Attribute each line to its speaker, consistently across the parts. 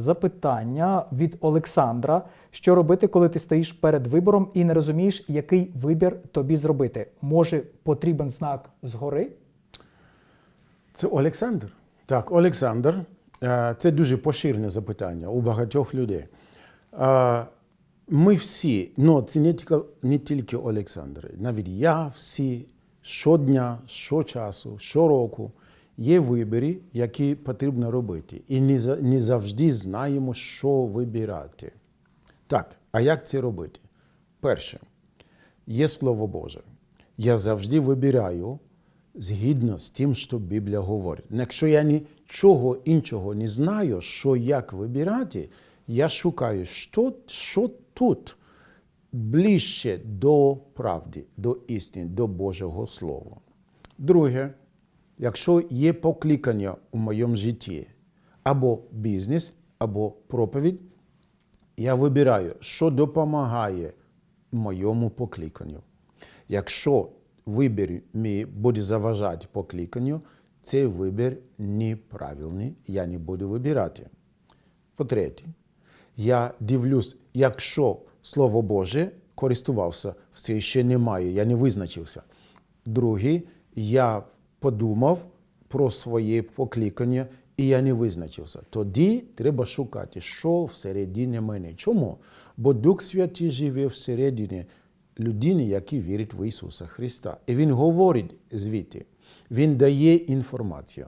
Speaker 1: запитання від Олександра: що робити, коли ти стоїш перед вибором і не розумієш, який вибір тобі зробити? Може, потрібен знак згори?
Speaker 2: Це Олександр. Так, Олександр. Е, Це дуже поширене запитання у багатьох людей. Е, Ми всі, ну це не тільки, не тільки Олександр, навіть я, всі щодня, щочасу, щороку є вибори, які потрібно робити. І не, за- не завжди знаємо, що вибирати. Так, а як це робити? Перше, є Слово Боже. Я завжди вибираю згідно з тим, що Біблія говорить. Якщо я нічого іншого не знаю, що як вибирати, я шукаю, що, що тут ближче до правди, до істини, до Божого Слова. Друге, якщо є покликання у моєму житті, або бізнес, або проповідь, я вибираю, що допомагає моєму покликанню. Якщо вибір мій буде заважати покликанню, цей вибір неправильний, я не буду вибирати. По-третє, я дивлюсь, якщо Слово Боже користувався, все ще немає, я не визначився. Друге, я подумав про своє покликання, і я не визначився. Тоді треба шукати, що всередині мене. Чому? Бо Дух Святий живе всередині людини, яка вірить в Ісуса Христа. І Він говорить звідти, Він дає інформацію.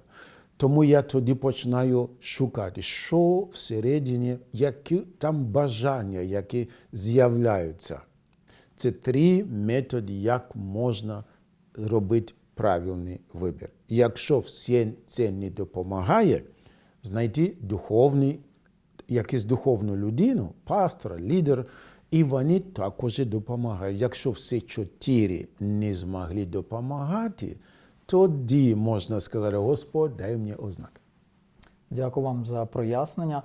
Speaker 2: Тому я тоді починаю шукати, що всередині, які там бажання, які з'являються. Це три методи, як можна робити правильний вибір. Якщо все це не допомагає, знайти духовний, якусь духовну людину, пастора, лідер, і вони також допомагають. Якщо всі чотири не змогли допомагати, тоді можна сказати, Господь, дай мені ознаки.
Speaker 1: Дякую вам за прояснення.